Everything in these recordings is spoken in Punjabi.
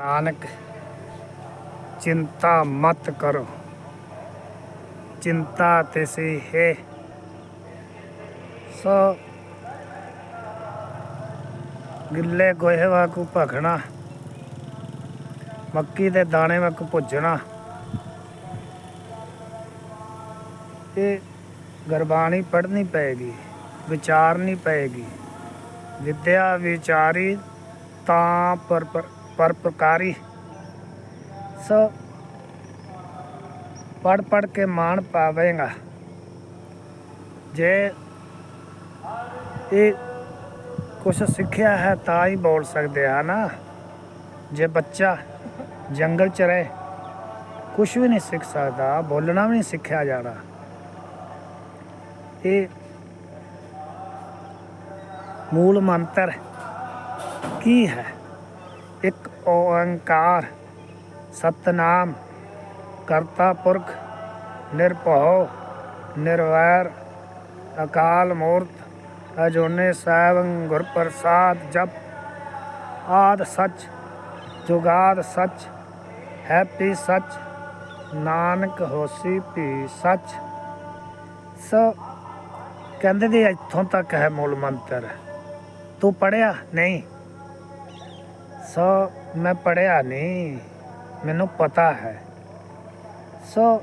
ਨਾਨਕ, ਚਿੰਤਾ ਮਤ ਕਰੋ। ਚਿੰਤਾ ਤਿਸੀ ਹੈ। ਸੋ ਗਿੱਲੇ ਗੋਹੇ ਵਾਂਗੂ ਭਖਣਾ, ਮੱਕੀ ਦੇ ਦਾਣੇ ਵਾਂਗੂ ਭੁੱਜਣਾ ਇਹ ਗੁਰਬਾਣੀ ਪੜ੍ਹਨੀ ਪਏਗੀ, ਵਿਚਾਰਨੀ ਪਏਗੀ। ਵਿਦਿਆ ਵਿਚਾਰੀ ਤਾਂ ਪਰ ਪਰਪਕਾਰੀ ਪਰ ਪ੍ਰਕਾਰੀ ਸੋ ਪੜ ਪੜ ਕੇ ਮਾਣ ਪਾਵੇਂਗਾ। ਜੇ ਇਹ ਕੁਛ ਸਿੱਖਿਆ ਹੈ ਤਾਂ ਹੀ ਬੋਲ ਸਕਦੇ ਆ ਨਾ। ਜੇ ਬੱਚਾ ਜੰਗਲ ਚ ਰਹੇ, ਕੁਛ ਵੀ ਨਹੀਂ ਸਿੱਖ ਸਕਦਾ, ਬੋਲਣਾ ਵੀ ਨਹੀਂ ਸਿੱਖਿਆ ਜਾਣਾ। ਇਹ ਮੂਲ ਮੰਤਰ ਕੀ ਹੈ? ਇੱਕ ਓੰਕਾਰ, ਸਤਨਾਮ, ਕਰਤਾ ਪੁਰਖ, ਨਿਰਭਉ, ਨਿਰਵੈਰ, ਅਕਾਲ ਮੂਰਤ, ਅਜੋਨੇ ਸਾਹਿਬ ਗੁਰ ਪ੍ਰਸਾਦ ਜਪ ਆਦ ਸੱਚ, ਜੁਗਾਦ ਸੱਚ, ਹੈਪੀ ਸੱਚ, ਨਾਨਕ ਹੋਸੀ ਭੀ ਸੱਚ। ਸੋ ਕਹਿੰਦੇ ਦੇ ਇੱਥੋਂ ਤੱਕ ਹੈ ਮੂਲ ਮੰਤਰ। ਤੂੰ ਪੜਿਆ ਨਹੀਂ। ਸੋ ਮੈਂ ਪੜਿਆ ਨਹੀਂ, ਮੈਨੂੰ ਪਤਾ ਹੈ। ਸੋ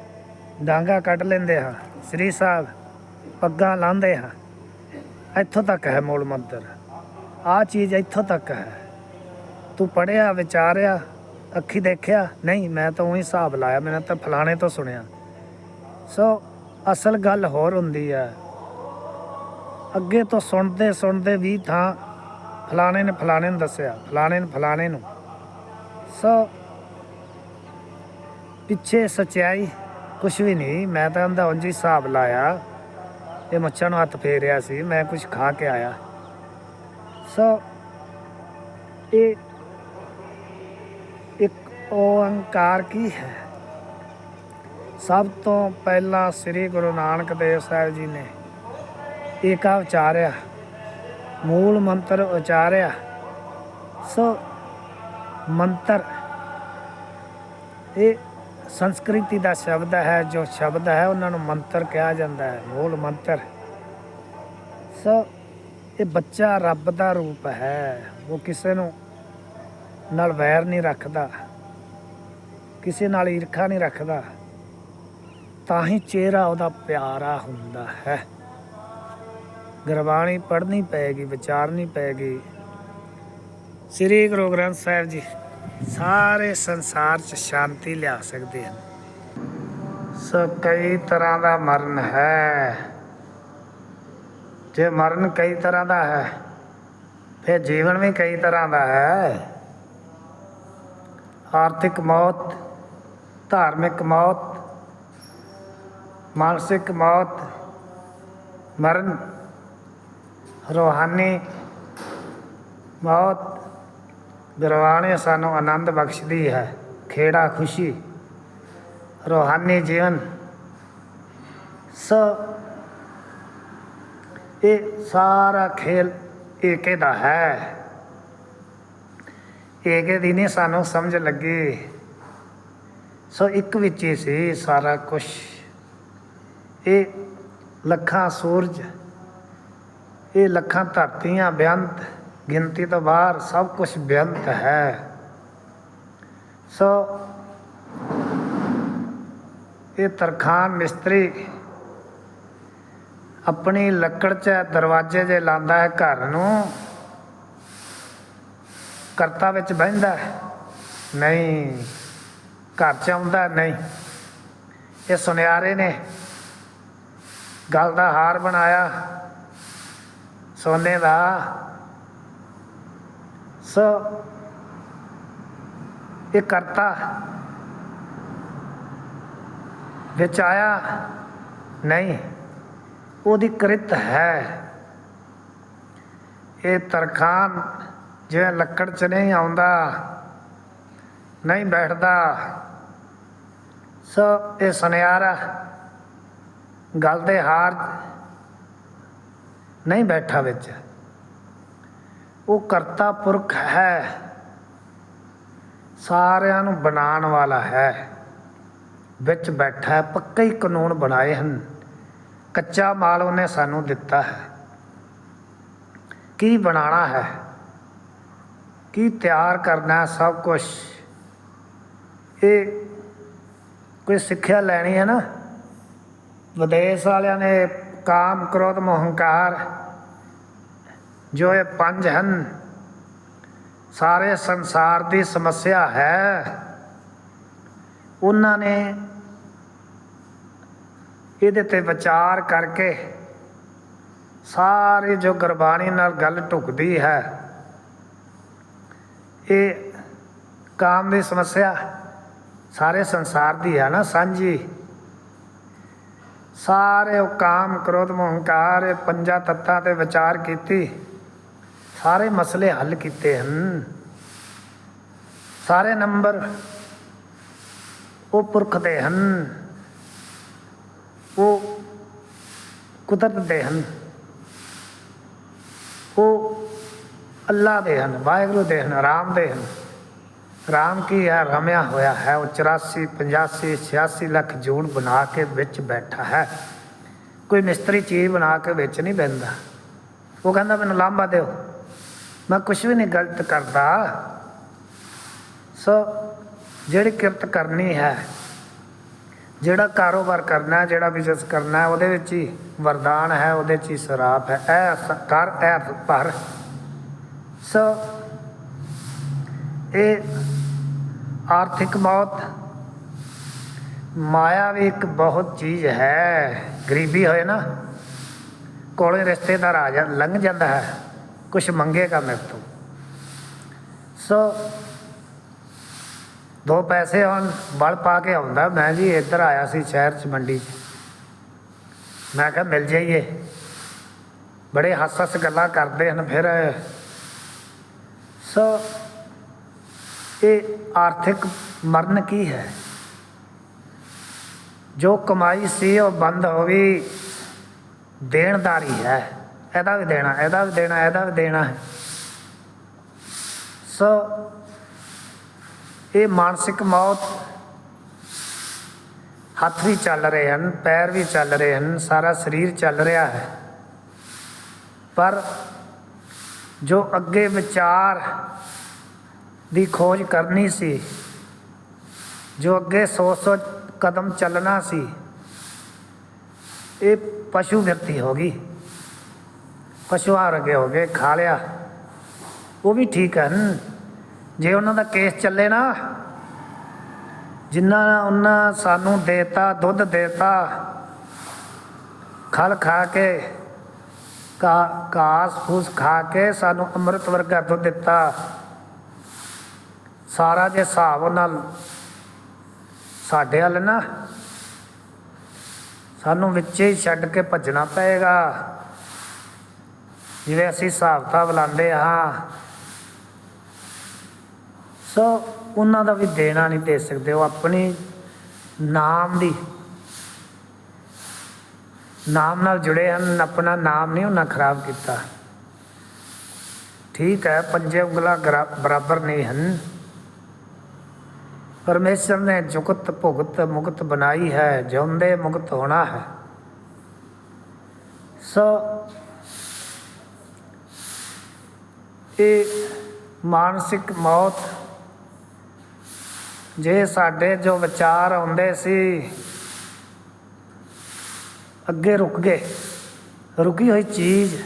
ਡਾਂਗਾ ਕੱਢ ਲੈਂਦੇ ਹਾਂ, ਸ੍ਰੀ ਸਾਹਿਬ ਪੱਗਾਂ ਲਾਉਂਦੇ ਹਾਂ। ਇੱਥੋਂ ਤੱਕ ਹੈ ਮੂਲ ਮੰਤਰ। ਆ ਚੀਜ਼ ਇੱਥੋਂ ਤੱਕ ਹੈ। ਤੂੰ ਪੜਿਆ ਵਿਚਾਰਿਆ, ਅੱਖੀ ਦੇਖਿਆ, ਨਹੀਂ, ਮੈਂ ਤਾਂ ਉਹੀ ਹਿਸਾਬ ਲਾਇਆ ਮੈਂ ਤਾਂ ਫਲਾਣੇ ਤੋਂ ਸੁਣਿਆ। ਸੋ ਅਸਲ ਗੱਲ ਹੋਰ ਹੁੰਦੀ ਹੈ। ਅੱਗੇ ਤੋਂ ਸੁਣਦੇ ਸੁਣਦੇ ਵੀ ਥਾਂ ਫਲਾਣੇ ਨੇ ਫਲਾਣੇ ਨੂੰ ਦੱਸਿਆ, ਫਲਾਣੇ ਨੇ ਫਲਾਣੇ ਨੂੰ। ਸੋ ਪਿੱਛੇ ਸਚਾਈ ਕੁਛ ਵੀ ਨਹੀਂ, ਮੈਂ ਤਾਂ ਉਹਦਾ ਉਂਝ ਹੀ ਹਿਸਾਬ ਲਾਇਆ। ਇਹ ਮੱਛਾਂ ਨੂੰ ਹੱਥ ਫੇਰਿਆ ਸੀ, ਮੈਂ ਕੁਝ ਖਾ ਕੇ ਆਇਆ। ਸੋ ਇਹ ਇੱਕ ਓੰਕਾਰ ਕੀ ਹੈ? ਸਭ ਤੋਂ ਪਹਿਲਾਂ ਸ੍ਰੀ ਗੁਰੂ ਨਾਨਕ ਦੇਵ ਸਾਹਿਬ ਜੀ ਨੇ ਏਕਾ ਵਿਚਾਰਿਆ ਮੂਲ ਮੰਤਰ ਉਚਾਰਿਆ। ਸੋ ਮੰਤਰ। ਇਹ ਸੰਸਕ੍ਰਿਤੀ ਦਾ ਸ਼ਬਦ ਹੈ, ਜੋ ਸ਼ਬਦ ਹੈ, ਉਹਨਾਂ ਨੂੰ ਮੰਤਰ ਕਿਹਾ ਜਾਂਦਾ ਹੈ, ਮੂਲ ਮੰਤਰ। ਸੋ, ਇਹ ਬੱਚਾ ਰੱਬ ਦਾ ਰੂਪ ਹੈ, ਉਹ ਕਿਸੇ ਨੂੰ ਨਾਲ ਵੈਰ ਨਹੀਂ ਰੱਖਦਾ, ਕਿਸੇ ਨਾਲ ਈਰਖਾ ਨਹੀਂ ਰੱਖਦਾ, ਤਾਂ ਹੀ ਚਿਹਰਾ ਉਹਦਾ ਪਿਆਰਾ ਹੁੰਦਾ ਹੈ। ਗੁਰਬਾਣੀ ਪੜ੍ਹਨੀ ਪਏਗੀ ਵਿਚਾਰਨੀ ਪਏਗੀ ਸ੍ਰੀ ਗੁਰੂ ਗ੍ਰੰਥ ਸਾਹਿਬ ਜੀ ਸਾਰੇ ਸੰਸਾਰ 'ਚ ਸ਼ਾਂਤੀ ਲਿਆ ਸਕਦੇ ਹਨ। ਸੋ ਕਈ ਤਰ੍ਹਾਂ ਦਾ ਮਰਨ ਹੈ। ਜੇ ਮਰਨ ਕਈ ਤਰ੍ਹਾਂ ਦਾ ਹੈ, ਫਿਰ ਜੀਵਨ ਵੀ ਕਈ ਤਰ੍ਹਾਂ ਦਾ ਹੈ। ਆਰਥਿਕ ਮੌਤ, ਧਾਰਮਿਕ ਮੌਤ, ਮਾਨਸਿਕ ਮੌਤ, ਮਰਨ ਰੋਹਾਨੀ ਮੌਤ ਗੁਰਬਾਣੀ ਸਾਨੂੰ ਆਨੰਦ ਬਖਸ਼ਦੀ ਹੈ, ਖੇੜਾ ਖੁਸ਼ੀ, ਰੋਹਾਨੀ ਜੀਵਨ। ਸੋ ਇਹ ਸਾਰਾ ਖੇਲ ਏਕੇ ਦਾ ਹੈ। ਏਕੇ ਦੀ ਨਹੀਂ ਸਾਨੂੰ ਸਮਝ ਲੱਗੀ। ਸੋ ਇੱਕ ਵਿੱਚ ਹੀ ਸੀ ਸਾਰਾ ਕੁਝ ਇਹ ਲੱਖਾਂ ਸੂਰਜ ਇਹ ਲੱਖਾਂ ਧਰਤੀਆਂ ਬੇਅੰਤ, ਗਿਣਤੀ ਤੋਂ ਬਾਹਰ ਸਭ ਕੁਝ ਬੇਅੰਤ ਹੈ। ਸੋ ਇਹ ਤਰਖਾਨ ਮਿਸਤਰੀ ਆਪਣੀ ਲੱਕੜ 'ਚ ਦਰਵਾਜ਼ੇ ਜੇ ਲਾਉਂਦਾ ਹੈ ਘਰ ਨੂੰ, ਕਰਤਾ ਵਿੱਚ ਬਹਿੰਦਾ ਨਹੀਂ, ਘਰ 'ਚ ਆਉਂਦਾ ਨਹੀਂ। ਇਹ ਸੁਨਿਆਰੇ ਨੇ, ਗੱਲ ਦਾ ਹਾਰ ਬਣਾਇਆ। ਸੋਨੇ ਦਾ ਸੋ ਇਹ ਕਰਤਾ ਵਿੱਚ ਆਇਆ ਨਹੀਂ, ਉਹਦੀ ਕ੍ਰਿਤ ਹੈ। ਇਹ ਤਰਖਾਨ ਜਿਵੇਂ ਲੱਕੜ 'ਚ ਨਹੀਂ ਆਉਂਦਾ, ਨਹੀਂ ਬੈਠਦਾ, ਸੋ ਇਹ ਸੁਨਿਆਰਾ, ਗੱਲ ਦੇ ਹਾਰ ਨਹੀਂ ਬੈਠਾ ਵਿੱਚ। ਉਹ ਕਰਤਾ ਪੁਰਖ ਹੈ। ਸਾਰਿਆਂ ਨੂੰ ਬਣਾਉਣ ਵਾਲਾ ਹੈ। ਵਿੱਚ ਬੈਠਾ ਪੱਕੇ ਹੀ ਕਾਨੂੰਨ ਬਣਾਏ ਹਨ। ਕੱਚਾ ਮਾਲ ਉਹਨੇ ਸਾਨੂੰ ਦਿੱਤਾ ਹੈ। ਕੀ ਬਣਾਉਣਾ ਹੈ? ਕੀ ਤਿਆਰ ਕਰਨਾ ਸਭ ਕੁਝ ਇਹ ਕੋਈ ਸਿੱਖਿਆ ਲੈਣੀ ਹੈ ਨਾ? ਵਿਦੇਸ਼ ਵਾਲਿਆਂ ਨੇ ਕਾਮ ਕ੍ਰੋਧ ਮੋਹ ਹੰਕਾਰ। ਜੋ ਇਹ ਪੰਜ ਹਨ, ਸਾਰੇ ਸੰਸਾਰ ਦੀ ਸਮੱਸਿਆ ਹੈ। ਉਹਨਾਂ ਨੇ ਇਹਦੇ ਤੇ ਵਿਚਾਰ ਕਰਕੇ ਸਾਰੇ ਜੋ ਗੁਰਬਾਣੀ ਨਾਲ ਗੱਲ ਢੁਕਦੀ ਹੈ, ਇਹ ਕਾਮ ਦੀ ਸਮੱਸਿਆ ਸਾਰੇ ਸੰਸਾਰ ਦੀ ਹੈ ਨਾ, ਸਾਂਝੀ। ਸਾਰੇ ਉਹ ਕਾਮ, ਕ੍ਰੋਧ ਮੋਹ ਹੰਕਾਰ ਇਹ ਪੰਜਾਂ ਤੱਤਾਂ ਤੇ ਵਿਚਾਰ ਕੀਤੀ। ਸਾਰੇ ਮਸਲੇ ਹੱਲ ਕੀਤੇ ਹਨ। ਸਾਰੇ ਨੰਬਰ ਉਹ ਪੁਰਖ ਦੇ ਹਨ। ਉਹ ਕੁਦਰਤ ਦੇ ਹਨ। ਉਹ ਅੱਲਾ ਦੇ ਹਨ, ਵਾਹਿਗੁਰੂ ਦੇ ਹਨ, ਰਾਮ ਦੇ ਹਨ। ਰਾਮ ਕੀ ਹੈ? ਰਮਿਆ ਹੋਇਆ ਹੈ। ਉਹ 84 85 86 ਲੱਖ ਜੂੜ ਬਣਾ ਕੇ ਵਿੱਚ ਬੈਠਾ ਹੈ। ਕੋਈ ਮਿਸਤਰੀ ਚੀਜ਼ ਬਣਾ ਕੇ ਵਿੱਚ ਨਹੀਂ ਬੈੰਦਾ ਉਹ ਕਹਿੰਦਾ, ਮੈਨੂੰ ਲਾਂਭਾ ਦਿਓ। ਮੈਂ ਕੁਝ ਵੀ ਨਹੀਂ ਗਲਤ ਕਰਦਾ। ਸੋ ਜਿਹੜੀ ਕਿਰਤ ਕਰਨੀ ਹੈ, ਜਿਹੜਾ ਕਾਰੋਬਾਰ ਕਰਨਾ ਹੈ ਜਿਹੜਾ ਬਿਜ਼ਨਸ ਕਰਨਾ ਹੈ ਉਹਦੇ ਵਿੱਚ ਹੀ ਵਰਦਾਨ ਹੈ, ਉਹਦੇ 'ਚ ਹੀ ਸਰਾਪ ਹੈ। ਇਹ ਕਰ ਇਹ ਪਰ ਸੋ ਇਹ ਆਰਥਿਕ ਮੌਤ। ਮਾਇਆ ਵੀ ਇੱਕ ਬਹੁਤ ਚੀਜ਼ ਹੈ। ਗਰੀਬੀ ਹੋਏ ਨਾ, ਕੋਲੇ ਰਿਸ਼ਤੇਦਾਰ ਆ ਜਾ, ਲੰਘ ਜਾਂਦਾ ਹੈ। ਕੁਝ ਮੰਗੇਗਾ ਮੇਰੇ ਤੋਂ। ਸੋ, ਦੋ ਪੈਸੇ ਹੁਣ, ਬਲ ਪਾ ਕੇ ਆਉਂਦਾ। ਮੈਂ ਜੀ ਇੱਧਰ ਆਇਆ ਸੀ ਸ਼ਹਿਰ 'ਚ ਮੰਡੀ 'ਚ। ਮੈਂ ਕਿਹਾ, ਮਿਲ ਜਾਈਏ। ਬੜੇ ਹੱਸ ਹੱਸ ਗੱਲਾਂ ਕਰਦੇ ਹਨ ਫਿਰ। ਸੋ ਇਹ ਆਰਥਿਕ ਮਰਨ ਕੀ ਹੈ? ਜੋ ਕਮਾਈ ਸੀ ਉਹ ਬੰਦ ਹੋ ਗਈ ਦੇਣਦਾਰੀ ਹੈ। ਇਹਦਾ ਵੀ ਦੇਣਾ, ਇਹਦਾ ਵੀ ਦੇਣਾ, ਇਹਦਾ ਵੀ ਦੇਣਾ ਹੈ। ਸੋ ਇਹ ਮਾਨਸਿਕ ਮੌਤ ਹੱਥ ਵੀ ਚੱਲ ਰਹੇ ਹਨ, ਪੈਰ ਵੀ ਚੱਲ ਰਹੇ ਹਨ, ਸਾਰਾ ਸਰੀਰ ਚੱਲ ਰਿਹਾ ਹੈ। ਪਰ ਜੋ ਅੱਗੇ ਵਿਚਾਰ ਦੀ ਖੋਜ ਕਰਨੀ ਸੀ, ਜੋ ਅੱਗੇ ਸੋਚ ਸੋਚ ਕਦਮ ਚੱਲਣਾ ਸੀ, ਇਹ ਪਸ਼ੂ ਵਿਅਕਤੀ ਹੋ ਗਈ। ਪਸ਼ੂਹਾਰ ਵਰਗੇ ਹੋ ਗਏ, ਖਾ ਲਿਆ। ਉਹ ਵੀ ਠੀਕ ਹਨ। ਜੇ ਉਹਨਾਂ ਦਾ ਕੇਸ ਚੱਲੇ ਨਾ, ਜਿੰਨਾ ਉਹਨਾਂ ਸਾਨੂੰ ਦੇਤਾ, ਦੁੱਧ ਦੇਤਾ, ਖਲ ਖਾ ਕੇ ਕਾ ਘਾਸ ਫੂਸ ਖਾ ਕੇ ਸਾਨੂੰ ਅੰਮ੍ਰਿਤ ਵਰਗਾ ਦੁੱਧ ਦਿੱਤਾ ਸਾਰਾ ਜੇ ਹਿਸਾਬ ਨਾਲ ਸਾਡੇ ਵੱਲ ਨਾ, ਸਾਨੂੰ ਵਿੱਚੇ ਹੀ ਛੱਡ ਕੇ ਭੱਜਣਾ ਪਏਗਾ। ਜਿਵੇਂ ਅਸੀਂ ਹਿਸਾਬ ਕਿਤਾਬ ਲਾਉਂਦੇ ਹਾਂ, ਸੋ ਉਹਨਾਂ ਦਾ ਵੀ ਦੇਣਾ ਨਹੀਂ ਦੇ ਸਕਦੇ, ਉਹ ਆਪਣੀ ਨਾਮ ਦੀ, ਨਾਮ ਨਾਲ ਜੁੜੇ ਹਨ, ਆਪਣਾ ਨਾਮ ਨਹੀਂ ਉਹਨਾਂ ਖਰਾਬ ਕੀਤਾ। ਠੀਕ ਹੈ, ਪੰਜੇ ਉਂਗਲਾਂ ਗਰਾ- ਬਰਾਬਰ ਨਹੀਂ ਹਨ। ਪਰਮੇਸ਼ਰ ਨੇ ਜੁਗਤ ਭੁਗਤ ਮੁਕਤ ਬਣਾਈ ਹੈ, ਜਿਉਂਦੇ ਮੁਕਤ ਹੋਣਾ ਹੈ। ਸੋ ਇਹ ਮਾਨਸਿਕ ਮੌਤ, ਜੇ ਸਾਡੇ ਜੋ ਵਿਚਾਰ ਆਉਂਦੇ ਸੀ, ਅੱਗੇ ਰੁਕ ਗਏ। ਰੁਕੀ ਹੋਈ ਚੀਜ਼,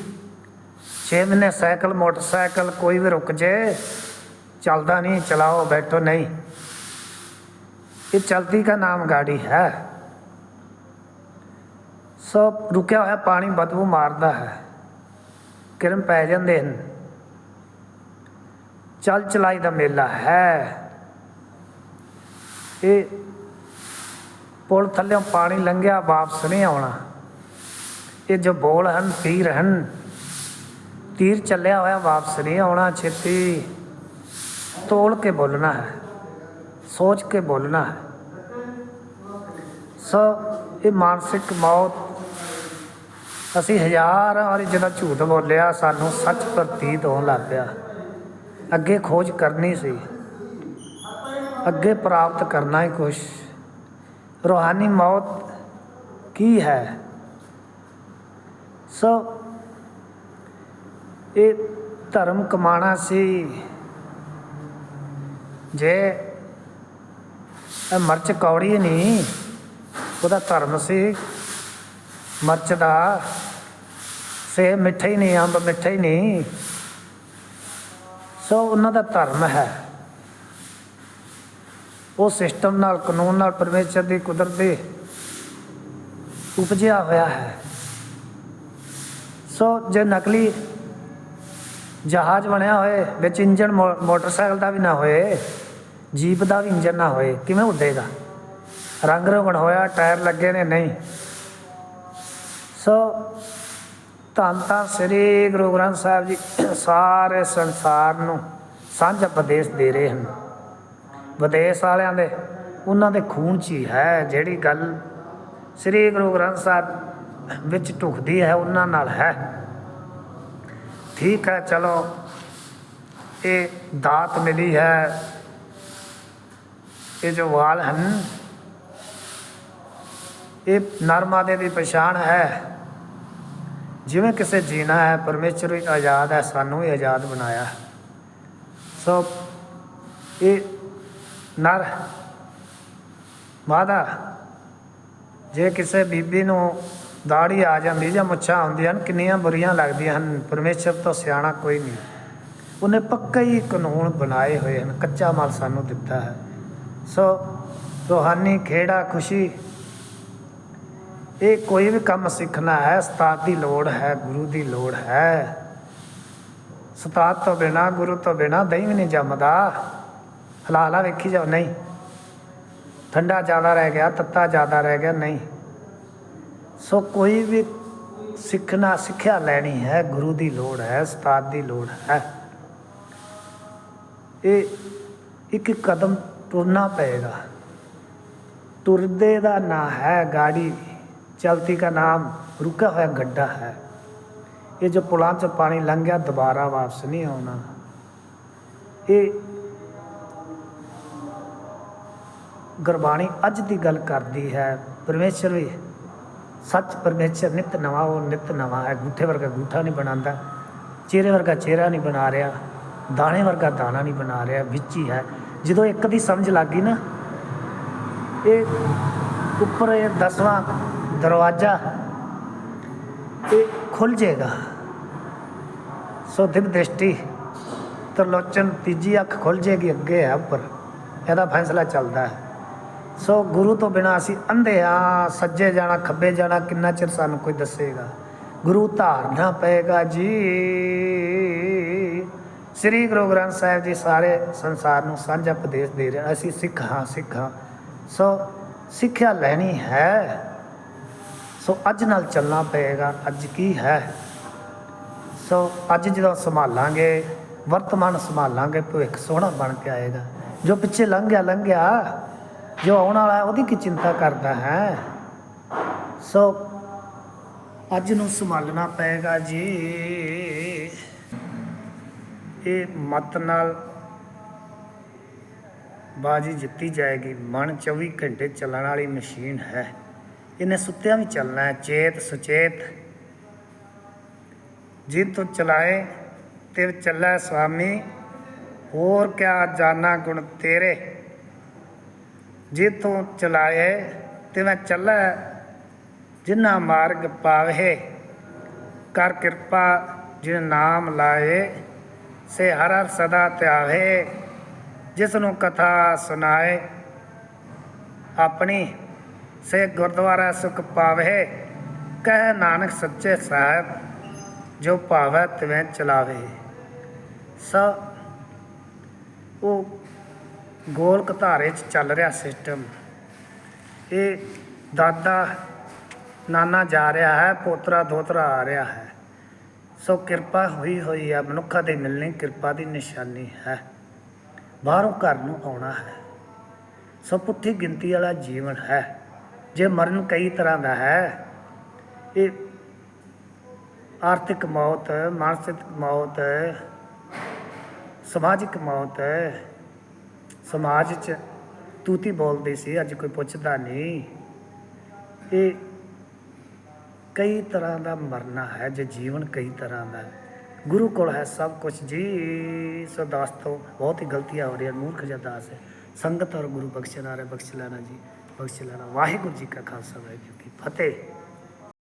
ਛੇ ਮਹੀਨੇ ਸਾਈਕਲ, ਮੋਟਰਸਾਈਕਲ, ਕੋਈ ਵੀ ਰੁਕ ਜੇ, ਚੱਲਦਾ ਨਹੀਂ, ਚਲਾਓ, ਬੈਠੋ ਨਹੀਂ। ਇਹ ਚਲਤੀ ਦਾ ਨਾਮ ਗਾੜੀ ਹੈ। ਸੋ ਰੁਕਿਆ ਹੋਇਆ ਪਾਣੀ ਬਦਬੂ ਮਾਰਦਾ ਹੈ। ਕਿਰਨ ਪੈ ਜਾਂਦੇ ਹਨ। ਚਲ ਚਲਾਈ ਦਾ ਮੇਲਾ ਹੈ। ਇਹ ਪੁਲ ਥੱਲੇੋਂ ਪਾਣੀ ਲੰਘਿਆ, ਵਾਪਸ ਨਹੀਂ ਆਉਣਾ। ਇਹ ਜੋ ਬੋਲ ਹਨ, ਤੀਰ ਹਨ। ਤੀਰ ਚੱਲਿਆ ਹੋਇਆ, ਵਾਪਸ ਨਹੀਂ ਆਉਣਾ। ਛੇਤੀ ਤੋਲ ਕੇ ਬੋਲਣਾ ਹੈ। ਸੋਚ ਕੇ ਬੋਲਣਾ ਹੈ। ਸੋ, ਇਹ ਮਾਨਸਿਕ ਮੌਤ। ਅਸੀਂ ਹਜ਼ਾਰਾਂ ਵਾਰੀ ਜਦੋਂ ਝੂਠ ਬੋਲਿਆ, ਸਾਨੂੰ ਸੱਚ ਪ੍ਰਤੀਤ ਹੋਣ ਲੱਗ ਪਿਆ। ਅੱਗੇ ਖੋਜ ਕਰਨੀ ਸੀ। ਅੱਗੇ ਪ੍ਰਾਪਤ ਕਰਨਾ ਹੀ ਕੁਛ। ਰੂਹਾਨੀ ਮੌਤ ਕੀ ਹੈ? ਸੋ, ਇਹ ਧਰਮ ਕਮਾਣਾ ਸੀ। ਜੇ ਇਹ ਮਿਰਚ ਕੌੜੀ ਨਹੀਂ ਉਹਦਾ ਧਰਮ ਸੀ, ਮਿਰਚ ਦਾ ਸੇ ਮਿੱਠਾ ਹੀ ਨਹੀਂ, ਅੰਬ ਮਿੱਠਾ ਹੀ ਨਹੀਂ। ਸੋ ਉਹਨਾਂ ਦਾ ਧਰਮ ਹੈ। ਉਹ ਸਿਸਟਮ ਨਾਲ, ਕਾਨੂੰਨ ਨਾਲ ਪਰਮੇਸ਼ਰ ਦੀ ਕੁਦਰਤ ਦੇ ਉਪਜਿਆ ਹੋਇਆ ਹੈ। ਸੋ ਜੇ ਨਕਲੀ ਜਹਾਜ਼ ਬਣਿਆ ਹੋਏ, ਵਿੱਚ ਇੰਜਨ ਮੋ- ਮੋਟਰਸਾਈਕਲ ਦਾ ਵੀ ਨਾ ਹੋਏ ਜੀਪ ਦਾ ਵੀ ਇੰਜਨ ਨਾ ਹੋਏ, ਕਿਵੇਂ ਉੱਡੇਗਾ ਰੰਗ ਰੋਗਣ ਹੋਇਆ, ਟਾਇਰ ਲੱਗੇ ਨੇ, ਨਹੀਂ। ਸੋ, ਧੰਨ ਤਾਂ ਸ੍ਰੀ ਗੁਰੂ ਗ੍ਰੰਥ ਸਾਹਿਬ ਜੀ, ਸਾਰੇ ਸੰਸਾਰ ਨੂੰ ਸਾਂਝਾ ਉਪਦੇਸ਼ ਦੇ ਰਹੇ ਹਨ। ਵਿਦੇਸ਼ ਵਾਲਿਆਂ ਦੇ, ਉਹਨਾਂ ਦੇ ਖੂਨ 'ਚ ਹੀ ਹੈ ਜਿਹੜੀ ਗੱਲ ਸ੍ਰੀ ਗੁਰੂ ਗ੍ਰੰਥ ਸਾਹਿਬ ਵਿੱਚ ਢੁਕਦੀ ਹੈ, ਉਹਨਾਂ ਨਾਲ ਹੈ। ਠੀਕ ਹੈ, ਚਲੋ, ਇਹ ਦਾਤ ਮਿਲੀ ਹੈ। ਇਹ ਜੋ ਵਾਲ ਹਨ, ਇਹ ਨਰਮਾਦੇ ਦੀ ਪਛਾਣ ਹੈ। ਜਿਵੇਂ ਕਿਸੇ ਜੀਣਾ ਹੈ, ਪਰਮੇਸ਼ਰ ਵੀ ਆਜ਼ਾਦ ਹੈ, ਸਾਨੂੰ ਵੀ ਆਜ਼ਾਦ ਬਣਾਇਆ ਹੈ। ਸੋ ਇਹ ਨਰ ਮਾਦਾ ਜੇ ਕਿਸੇ ਬੀਬੀ ਨੂੰ ਦਾੜੀ ਆ ਜਾਂਦੀ ਜਾਂ ਮੁੱਛਾਂ ਹੁੰਦੀਆਂ ਹਨ, ਕਿੰਨੀਆਂ ਬੁਰੀਆਂ ਲੱਗਦੀਆਂ ਹਨ, ਪਰਮੇਸ਼ਰ ਤੋਂ ਸਿਆਣਾ ਕੋਈ ਨਹੀਂ। ਉਹਨੇ ਪੱਕਾ ਹੀ ਕਾਨੂੰਨ ਬਣਾਏ ਹੋਏ ਹਨ, ਕੱਚਾ ਮਾਲ ਸਾਨੂੰ ਦਿੱਤਾ ਹੈ। ਸੋ ਰੂਹਾਨੀ ਖੇੜਾ ਖੁਸ਼ੀ। ਇਹ ਕੋਈ ਵੀ ਕੰਮ ਸਿੱਖਣਾ ਹੈ, ਉਸਤਾਦ ਦੀ ਲੋੜ ਹੈ, ਗੁਰੂ ਦੀ ਲੋੜ ਹੈ। ਉਸਤਾਦ ਤੋਂ ਬਿਨਾ, ਗੁਰੂ ਤੋਂ ਬਿਨਾ ਦਹੀਂ ਵੀ ਨਹੀਂ ਜੰਮਦਾ। ਹਲਾਲਾ ਵੇਖੀ ਜਾਓ, ਨਹੀਂ। ਠੰਡਾ ਜ਼ਿਆਦਾ ਰਹਿ ਗਿਆ, ਤੱਤਾ ਜ਼ਿਆਦਾ ਰਹਿ ਗਿਆ, ਨਹੀਂ। ਸੋ ਕੋਈ ਵੀ ਸਿੱਖਣਾ, ਸਿੱਖਿਆ ਲੈਣੀ ਹੈ, ਗੁਰੂ ਦੀ ਲੋੜ ਹੈ, ਉਸਤਾਦ ਦੀ ਲੋੜ ਹੈ। ਇਹ ਇੱਕ ਕਦਮ ਤੁਰਨਾ ਪਏਗਾ। ਤੁਰਦੇ ਦਾ ਨਾਂ ਹੈ ਗਾੜੀ, ਚਲਤੀ ਦਾ ਨਾਮ ਰੁਕਾ ਹੋਇਆ ਗੱਡਾ ਹੈ। ਇਹ ਜੋ ਪੁਲਾਂ 'ਚ ਪਾਣੀ ਲੰਘ ਗਿਆ ਦੁਬਾਰਾ ਵਾਪਸ ਨਹੀਂ ਆਉਣਾ। ਇਹ ਗੁਰਬਾਣੀ ਅੱਜ ਦੀ ਗੱਲ ਕਰਦੀ ਹੈ, ਪਰਮੇਸ਼ਰ ਵੀ ਸੱਚ ਪਰਮੇਸ਼ਰ ਨਿਤ ਨਵਾਂ, ਉਹ ਨਿਤ ਨਵਾਂ ਹੈ। ਗੁੱਠੇ ਵਰਗਾ ਗੁੱਠਾ ਨਹੀਂ ਬਣਾਉਂਦਾ, ਚਿਹਰੇ ਵਰਗਾ ਚਿਹਰਾ ਨਹੀਂ ਬਣਾ ਰਿਹਾ, ਦਾਣੇ ਵਰਗਾ ਦਾਣਾ ਨਹੀਂ ਬਣਾ ਰਿਹਾ, ਵਿੱਚ ਹੀ ਹੈ। ਜਦੋਂ ਇੱਕ ਦੀ ਸਮਝ ਲੱਗ ਗਈ ਨਾ, ਇਹ ਉੱਪਰ ਇਹ ਦਸਵਾਂ ਦਰਵਾਜ਼ਾ, ਇਹ ਖੁੱਲ ਜਾਏਗਾ। ਸੋ ਦਿਵ ਦ੍ਰਿਸ਼ਟੀ, ਤਰਲੋਚਨ ਤੀਜੀ ਅੱਖ ਖੁੱਲ ਜਾਏਗੀ ਅੱਗੇ ਹੈ ਉੱਪਰ। ਇਹਦਾ ਫੈਸਲਾ ਚੱਲਦਾ ਹੈ। ਸੋ ਗੁਰੂ ਤੋਂ ਬਿਨਾ ਅਸੀਂ ਅੰਧੇ ਆ ਸੱਜੇ ਜਾਣਾ, ਖੱਬੇ ਜਾਣਾ, ਕਿੰਨਾ ਚਿਰ ਸਾਨੂੰ ਕੋਈ ਦੱਸੇਗਾ? ਗੁਰੂ ਧਾਰਨਾ ਪਏਗਾ ਜੀ। ਸ੍ਰੀ ਗੁਰੂ ਗ੍ਰੰਥ ਸਾਹਿਬ ਜੀ ਸਾਰੇ ਸੰਸਾਰ ਨੂੰ ਸਾਂਝਾ ਉਪਦੇਸ਼ ਦੇ ਰਹੇ ਅਸੀਂ ਸਿੱਖ ਹਾਂ ਸਿੱਖ ਹਾਂ। ਸੋ ਸਿੱਖਿਆ ਲੈਣੀ ਹੈ। ਸੋ ਅੱਜ ਨਾਲ ਚੱਲਣਾ ਪਏਗਾ। ਅੱਜ ਕੀ ਹੈ? ਸੋ ਅੱਜ ਜਦੋਂ ਸੰਭਾਲਾਂਗੇ, ਵਰਤਮਾਨ ਸੰਭਾਲਾਂਗੇ ਭਵਿੱਖ ਸੋਹਣਾ ਬਣ ਕੇ ਆਏਗਾ। ਜੋ ਪਿੱਛੇ ਲੰਘ ਗਿਆ ਲੰਘ ਗਿਆ ਜੋ ਆਉਣ ਵਾਲਾ ਉਹਦੀ ਕੀ ਚਿੰਤਾ ਕਰਦਾ ਹੈ? ਸੋ ਅੱਜ ਨੂੰ ਸੰਭਾਲਣਾ ਪਏਗਾ ਜੀ। ਇਹ ਮਤ ਨਾਲ ਬਾਜੀ ਜਿੱਤੀ ਜਾਏਗੀ। ਮਨ 24 ਘੰਟੇ ਚੱਲਣ ਵਾਲੀ ਮਸ਼ੀਨ ਹੈ। ਇਹਨੇ ਸੁੱਤਿਆਂ ਵੀ ਚੱਲਣਾ ਹੈ। ਚੇਤ ਸੁਚੇਤ। ਜਿਨ ਤੋਂ ਚਲਾਏ ਤੇ ਚੱਲੈ ਸੁਆਮੀ ਹੋਰ ਕਿਆ ਜਾਣਾ ਗੁਣ ਤੇਰੇ। ਜੇ ਤੋਂ ਚਲਾਏ ਤੇ ਮੈਂ ਚੱਲੈ। ਜਿਨਾ ਮਾਰਗ ਪਾਵੇ। ਕਰ ਕਿਰਪਾ ਜਿਨ ਨਾਮ ਲਾਏ। ਸੇ ਹਰ ਹਰ ਸਦਾ ਧਿਆਵੇ ਜਿਸ ਨੂੰ ਕਥਾ ਸੁਣਾਏ, ਆਪਣੀ ਸੇ ਗੁਰਦੁਆਰਾ ਸੁਖ ਪਾਵੇ, ਕਹਿ ਨਾਨਕ ਸੱਚੇ ਸਾਹਿਬ, ਜੋ ਭਾਵੈ ਤਿਵੇਂ ਚਲਾਵੇ। ਸੋ, ਉਹ ਗੋਲ ਘਤਾਰੇ 'ਚ ਚੱਲ ਰਿਹਾ ਸਿਸਟਮ। ਇਹ ਦਾਦਾ ਨਾਨਾ ਜਾ ਰਿਹਾ ਹੈ ਪੋਤਰਾ ਦੋਤਰਾ ਆ ਰਿਹਾ ਹੈ। ਸੋ ਕਿਰਪਾ ਹੋਈ ਹੋਈ ਹੈ ਮਨੁੱਖਾਂ ਦੇ ਮਿਲਣੀ ਕਿਰਪਾ ਦੀ ਨਿਸ਼ਾਨੀ ਹੈ। ਬਾਹਰੋਂ ਘਰ ਨੂੰ ਆਉਣਾ ਹੈ। ਸੋ ਪੁੱਠੀ ਗਿਣਤੀ ਵਾਲਾ ਜੀਵਨ ਹੈ। ਜੇ ਮਰਨ ਕਈ ਤਰ੍ਹਾਂ ਦਾ ਹੈ, ਇਹ ਆਰਥਿਕ ਮੌਤ, ਮਾਨਸਿਕ ਮੌਤ, ਸਮਾਜਿਕ ਮੌਤ, ਸਮਾਜ 'ਚ ਤੂਤੀ ਬੋਲਦੇ ਸੀ, ਅੱਜ ਕੋਈ ਪੁੱਛਦਾ ਨਹੀਂ। ਇਹ ਕਈ ਤਰ੍ਹਾਂ ਦਾ ਮਰਨਾ ਹੈ, ਜੇ ਜੀਵਨ ਕਈ ਤਰ੍ਹਾਂ ਦਾ ਗੁਰੂ ਕੋਲ ਹੈ ਸਭ ਕੁਝ ਜੀ, ਸੋ ਦੋਸਤੋ ਬਹੁਤ ਹੀ ਗਲਤੀਆਂ ਹੋ ਰਹੀਆਂ ਮੂਰਖ ਜਿਹਾ ਦਾਸ ਹੈ। ਸੰਗਤ ਔਰ ਗੁਰੂ ਬਖਸ਼ਣਾ ਰੇ ਬਖਸ਼ ਲੈਣਾ ਜੀ, ਬਖਸ਼ ਲੈਣਾ। ਵਾਹਿਗੁਰੂ ਜੀ ਕਾ ਖਾਲਸਾ, ਵਾਹਿਗੁਰੂ ਜੀ ਕੀ ਫਤਿਹ।